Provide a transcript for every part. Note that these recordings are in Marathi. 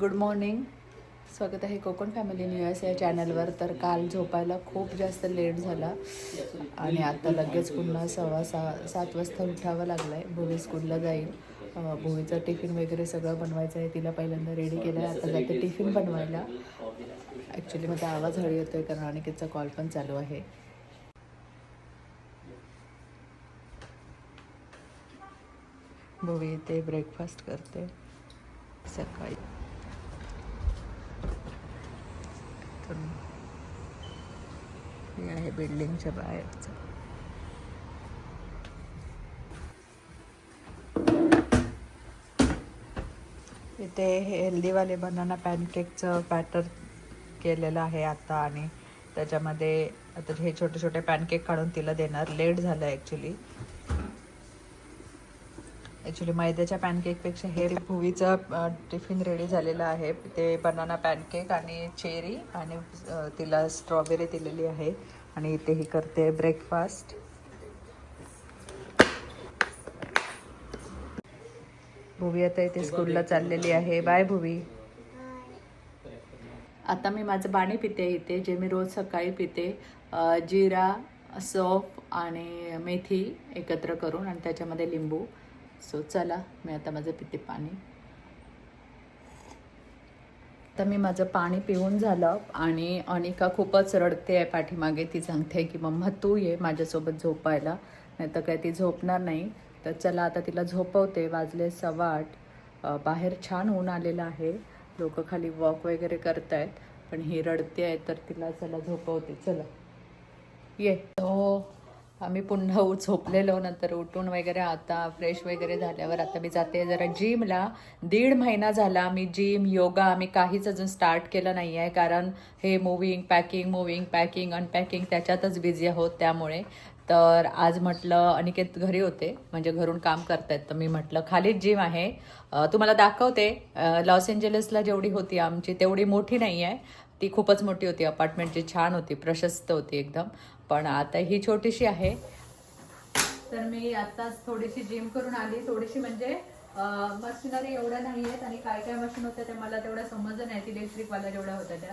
Good morning. स्वागत आहे कोकण फॅमिली न्यूज या चॅनलवर. तर काल झोपायला खूप जास्त लेट झाला. आणि आता लगेच पुन्हा सव्वा सहा सात वाजता उठावं लागलं आहे भुवी स्कूलला जाईल. भुवीचं टिफिन वगैरे सगळं बनवायचं आहे तिला पहिल्यांदा रेडी केलं आहे आता जाते टिफिन बनवायला. ॲक्च्युली माझा आवाज हळू येतो आहे कारण अनिकेतचा कॉल पण चालू आहे. भुवी ते ब्रेकफास्ट करते. सकाळी. तर हे आहे बिल्डिंगच्या बाहेरचं. इथे हे हेल्दीवाले बनाना पॅनकेकचं बॅटर केलेलं आहे आता आणि त्याच्यामध्ये आता हे छोटे छोटे पॅनकेक काढून तिला देणार. लेट झालं ॲक्च्युली ॲक्च्युली मैद्याच्या पॅनकेकपेक्षा हे भुवीचं टिफिन रेडी झालेलं आहे. ते बनाना पॅनकेक आणि चेरी आणि तिला स्ट्रॉबेरी दिलेली आहे. आणि इथे ही करते ब्रेकफास्ट भुवी आता इथे स्कूलला चाललेली आहे. बाय भुवी. आता मी माझं पाणी पिते इथे जे मी रोज सकाळी पिते. जिरा सोप आणि मेथी एकत्र करून आणि त्याच्यामध्ये लिंबू. सो चला मी आता माझं पिते पाणी. तर मी माझं पाणी पिऊन झालं आणि अनिका खूपच रडते आहे पाठीमागे. ती सांगते की मम्मा तू ये माझ्यासोबत झोपायला नाही तर काय ती झोपणार नाही. तर चला आता तिला झोपवते. वाजले सव्वा आठ. बाहेर छान ऊन आलेलं आहे. लोक खाली वॉक वगैरे करत आहेत पण ही रडते आहे तर तिला चला झोपवते. चला. ये. हो आम्ही पुन्हा झोपलेलो नंतर उठून वगैरे आता फ्रेश वगैरे झाल्यावर आता मी जाते जरा जिमला दीड महिना झाला मी जिम योगा आम्ही काहीच अजून स्टार्ट केलं नाही आहे कारण हे moving packing moving packing unpacking त्याच्यातच बिझी आहोत त्यामुळे. तर आज म्हटलं अनिकेत घरी होते म्हणजे घरून काम करतायत. तर मी म्हटलं खालीच जिम आहे. तुम्हाला दाखवते लॉस एंजलिसला जेवढी होती आमची तेवढी मोठी नाही आहे ती खूपच मोठी होती अपार्टमेंटची छान होती प्रशस्त होती एकदम. पण आता ही छोटीशी आहे. तर मी आताच थोडीशी जिम करून आली. थोडीशी म्हणजे मशिनरी एवढ्या नाही आहेत आणि काय काय मशीन होत्या त्या मला तेवढ्या समजलं नाही. इलेक्ट्रिकवाल्या जेवढ्या होत्या त्या.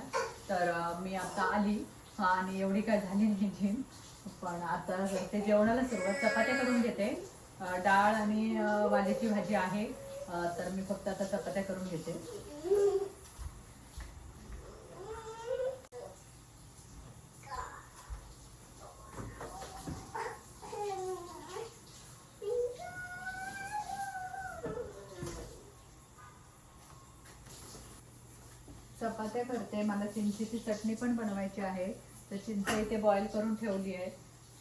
तर मी आता आली. हा आणि एवढी काय झाली नाही जिम पण आता ते जेवणाला सुरुवात चपात्या करून घेते. डाळ आणि वाल्याची भाजी आहे. तर मी फक्त आता चपात्या करून घेते. चपात्या करते. मला चिंचेची चटणी पण बनवायची आहे. तर चिंच इथे बॉईल करून ठेवली आहे.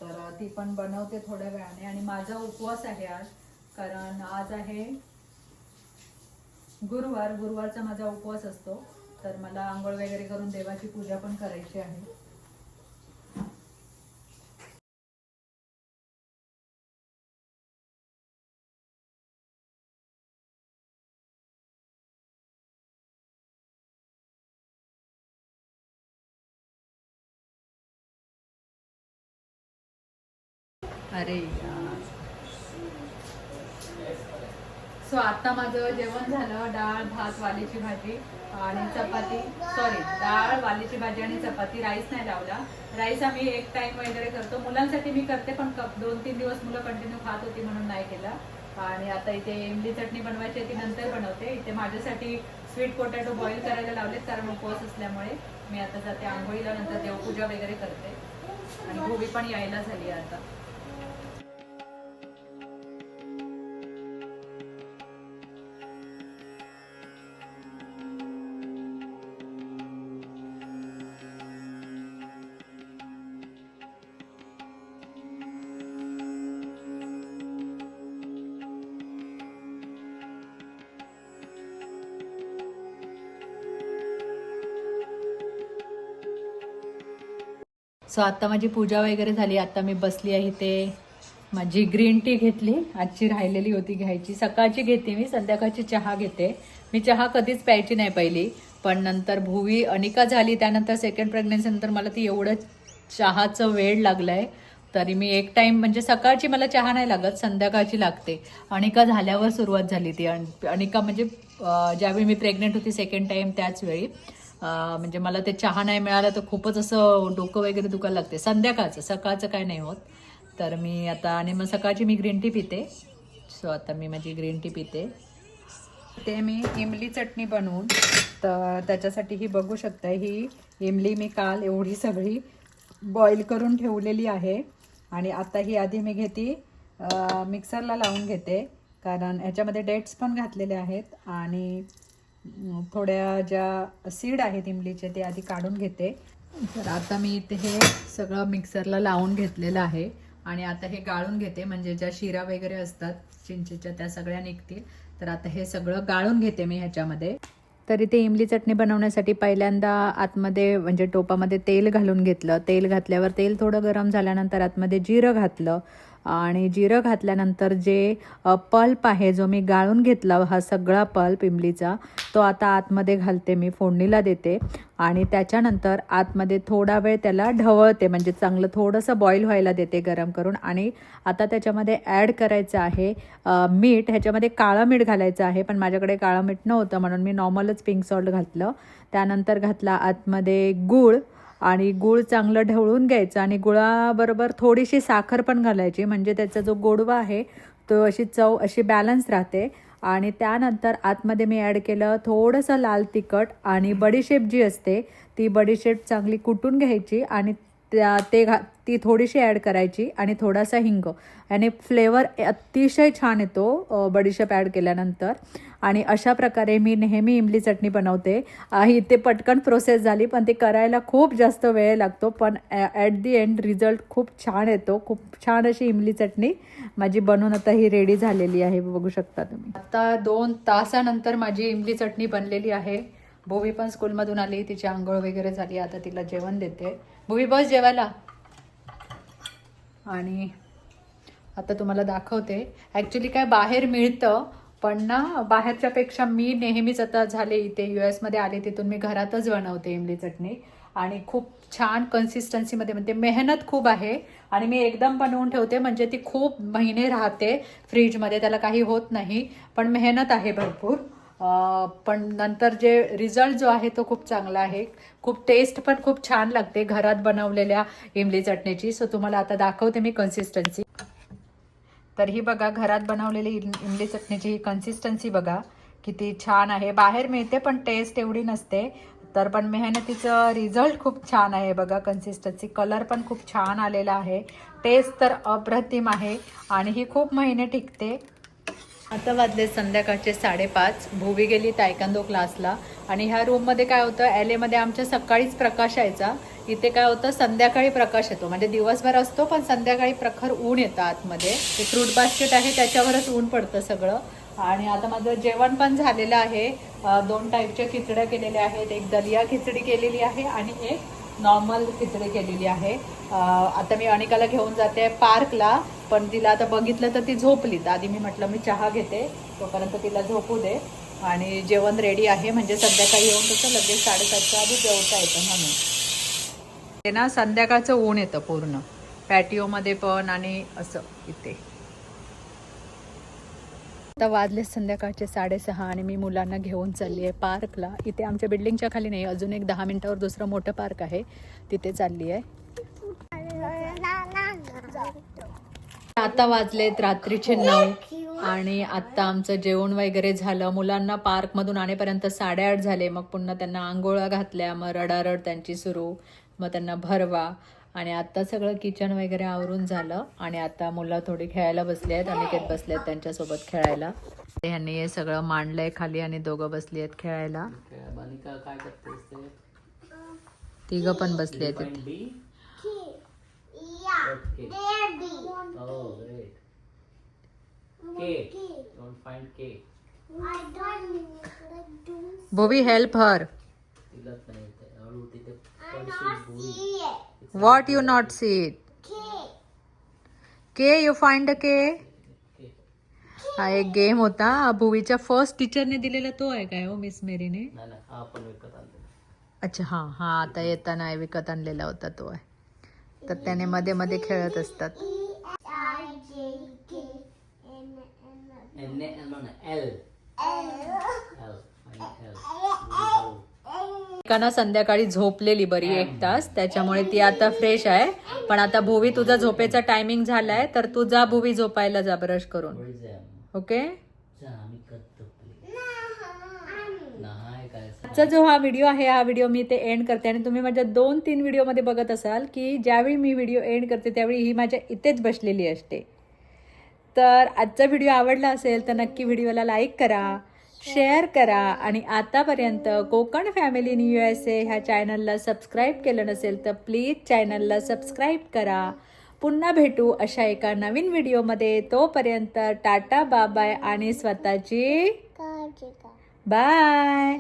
तर ती पण बनवते थोड्या वेळाने. आणि माझा उपवास आहे आज. कारण आज आहे गुरुवार. गुरुवारचा माझा उपवास असतो. तर मला आंघोळ वगैरे करून देवाची पूजा पण करायची आहे. अरे सो आता माझं जेवण झालं डाळ भात वालीची भाजी आणि चपाती. सॉरी डाळ वालीची भाजी आणि चपाती. राईस नाही लावला. राईस आम्ही एक टाइम वगैरे करतो. मुलांसाठी मी करते पण कप दोन तीन दिवस मुलं कंटिन्यू खात होती म्हणून नाही केलं. आणि आता इथे इमली चटणी बनवायची ती नंतर बनवते. इथे माझ्यासाठी स्वीट पोटॅटो बॉईल करायला लावलेत कारण उपवास असल्यामुळे. मी आता जाते आंघोळीला नंतर देवपूजा वगैरे करते. आणि भोगी पण यायला झाली आता. सो आत्ता माझी पूजा वगैरे झाली. आत्ता मी बसली आहे ते माझी ग्रीन टी घेतली. आजची राहिलेली होती घ्यायची. सकाळची घेते मी. संध्याकाळची चहा घेते. मी चहा कधीच प्यायची नाही पहिली. पण नंतर भुवी अनिका झाली. त्यानंतर सेकंड प्रेग्नन्सीनंतर मला ती एवढं चहाचं वेळ लागलं आहे तरी मी एक टाइम म्हणजे सकाळची मला चहा नाही लागत संध्याकाळची लागते. अनिका झाल्यावर सुरुवात झाली ती. अन- अनिका म्हणजे ज्यावेळी मी प्रेग्नेंट होती सेकंड टाइम त्याच वेळी म्हणजे मला ते चहा नाही मिळाला तर खूपच असं डोकं वगैरे दुखायला लागते. संध्याकाळचं सकाळचं काय नाही होत. तर मी आता आणि मग सकाळची मी ग्रीन टी पिते. सो आता मी माझी ग्रीन टी पिते. ते मी इमली चटणी बनवून तर त्याच्यासाठी ही बघू शकता ही इमली मी काल एवढी सगळी बॉईल करून ठेवलेली आहे. आणि आता ही आधी मी घेते मिक्सरला लावून घेते. कारण ह्याच्यामध्ये डेट्स पण घातलेले आहेत आणि थोड्या ज्या सीड आहेत इमलीचे ते आधी काढून घेते. तर आता मी इथे हे सगळं मिक्सरला लावून घेतलेलं आहे आणि आता हे गाळून घेते. म्हणजे ज्या शिरा वगैरे असतात चिंचेच्या त्या सगळ्या निघतील. तर आता हे सगळं गाळून घेते मी ह्याच्यामध्ये. तर इथे इमली चटणी बनवण्यासाठी पहिल्यांदा आतमध्ये म्हणजे टोपामध्ये तेल घालून घेतलं. तेल घातल्यावर तेल थोडं गरम झाल्यानंतर आतमध्ये जिरं घातलं. आणि जिरं घातल्यानंतर जे पल्प आहे जो मी गाळून घेतला हा सगळा पल्प इमलीचा तो आता आतमध्ये घालते मी फोडणीला देते. आणि त्याच्यानंतर आतमध्ये थोडा वेळ त्याला ढवळते म्हणजे चांगलं थोडंसं बॉईल व्हायला देते गरम करून. आणि आता त्याच्यामध्ये ॲड करायचं आहे मीठ. ह्याच्यामध्ये काळं मीठ घालायचं आहे पण माझ्याकडे काळं मीठ नव्हतं म्हणून मी नॉर्मलच पिंक सॉल्ट घातलं. त्यानंतर घातला आतमध्ये गूळ. आणि गूळ चांगलं ढवळून घ्यायचं आणि गुळाबरोबर थोडीशी साखर पण घालायची. म्हणजे त्याचा जो गोडवा आहे तो अशी चव अशी बॅलन्स राहते. आणि त्यानंतर आतमध्ये मी ॲड केलं थोडंसं लाल तिखट आणि बडीशेप जी असते ती बडीशेप चांगली कुटून घ्यायची आणि त्या ते घा ती थोडीशी ॲड करायची आणि थोडासा हिंग. आणि फ्लेवर अतिशय छान येतो बडीशेप ॲड केल्यानंतर. आणि अशा प्रकारे मी नेहमी इमली चटणी बनवते. इथे ते पटकन प्रोसेस झाली पण ते करायला खूप जास्त वेळ लागतो. पण ॲट दी एंड रिझल्ट खूप छान येतो. खूप छान अशी इमली चटणी माझी बनवून आता ही रेडी झालेली आहे. बघू शकता तुम्ही. आता दोन तासानंतर माझी इमली चटणी बनलेली आहे. भोवी पण स्कूलमधून आली तिची आंघोळ वगैरे झाली आता तिला जेवण देते. भोवी बस जेवायला. आणि आता तुम्हाला दाखवते. ॲक्च्युली काय बाहेर मिळतं पण ना बाहेरच्या पेक्षा मी नेहमीच आता झाले इथे यू एसमध्ये आले तिथून मी घरातच बनवते इमली चटणी. आणि खूप छान कन्सिस्टन्सीमध्ये म्हणजे मेहनत खूप आहे. आणि मी एकदम बनवून ठेवते म्हणजे ती खूप महिने राहते फ्रीजमध्ये त्याला काही होत नाही. पण मेहनत आहे भरपूर. पण नंतर जे रिझल्ट जो आहे तो खूप चांगला आहे. खूप टेस्ट पण खूप छान लागते घरात बनवलेल्या इमली चटणीची. सो तुम्हाला आता दाखवते मी कन्सिस्टन्सी तर ही बघा घरात बनवलेली इम- इमली चटणीची ही कन्सिस्टन्सी बघा. किती छान आहे. बाहेर मिळते पण टेस्ट एवढी नसते. तर पण मेहनतीचं रिझल्ट खूप छान आहे बघा कन्सिस्टन्सी कलर पण खूप छान आलेला आहे. टेस्ट तर अप्रतिम आहे. आणि ही खूप महिने टिकते. आता वाजले संध्याकाळचे साडेपाच. भुवी गेली तायकांदो क्लासला. आणि ह्या रूममध्ये काय होतं एल एमध्ये आमच्या सकाळीच प्रकाश यायचा. इथे काय होतं संध्याकाळी प्रकाश येतो. म्हणजे दिवसभर असतो पण संध्याकाळी प्रखर ऊन येतं आतमध्ये. ते फ्रूट बास्केट आहे त्याच्यावरच ऊन पडतं सगळं. आणि आता माझं जेवण पण झालेलं आहे. दोन टाईपच्या खिचड्या केलेल्या आहेत. एक दलिया खिचडी केलेली आहे आणि एक नॉर्मल खिचडी केलेली आहे. आता मी अनिकाला घेऊन जाते पार्कला पण तिला आता बघितलं तर ती झोपली. तर आधी मी म्हटलं मी चहा घेते तोपर्यंत तिला झोपू दे. आणि जेवण रेडी आहे म्हणजे संध्याकाळी येऊन तसं लगेच साडेसातच्या आधी जेवता येतं म्हणून. ते ना संध्याकाळचं ऊन येतं पूर्ण. पॅटिओमध्ये पण आणि असं इथे. आता वाजले संध्याकाळचे साडेसहा आणि मी मुलांना घेऊन चालली आहे पार्कला. इथे आमच्या बिल्डिंगच्या खाली नाही अजून एक दहा मिनिटावर दुसरं मोठं पार्क आहे. तिथे चालली आहे आता वाजलेत रात्रीचे नऊ आणि आता आमचं जेवण वगैरे झालं. मुलांना पार्कमधून आणेपर्यंत साडेआठ झाले. मग पुन्हा त्यांना आंघोळा घातल्या मग रडारड त्यांची सुरू मग त्यांना भरवा. आणि आता सगळं किचन वगैरे आवरून झालं आणि आता मुलं थोडी खेळायला बसली आहेत अनिकेत बसले आहेत त्यांच्यासोबत खेळायला ह्यांनी हे सगळं मांडलंय खाली आणि दोघं बसली आहेत खेळायला तिघं पण बसली आहेत Find हेल्प B? तिलाच नाही येते. हळू तिथे पडशील भुई. What you not see it K you find K K. हा एक गेम होता. भुवीच्या फर्स्ट टीचरने दिलेला तो आहे काय हो मिस मेरीने? नाही नाही हा आपण विकत आणतो अच्छा हां हां आता येताना विकत आणलेला होता तो आहे. तर त्याने मध्ये मध्ये खेळत असतात. N L एकानं संध्याकाळी झोपलेली बरी एक तास. त्याच्यामुळे ती आता फ्रेश आहे. पण आता भुवी तुझा झोपेचा टायमिंग झालाय तर तू जा भुवी झोपायला जा ब्रश करून? ओके. आजचा जो हा व्हिडिओ आहे हा व्हिडिओ मी ते एंड करते. आणि तुम्ही माझ्या दोन तीन व्हिडिओमध्ये बघत असाल की ज्यावेळी मी व्हिडिओ एंड करते त्यावेळी ही माझ्या इथेच बसलेली असते. तर आजचा व्हिडिओ आवडला असेल तर नक्की व्हिडिओला लाईक करा. शेअर करा आणि आतापर्यंत Konkan family in U S A ह्या चॅनलला सबस्क्राईब केलं नसेल तर प्लीज चॅनलला सबस्क्राईब करा. पुन्हा भेटू अशा एका नवीन व्हिडिओमध्ये. तोपर्यंत टाटा बाबाय आणि स्वतःची बाय.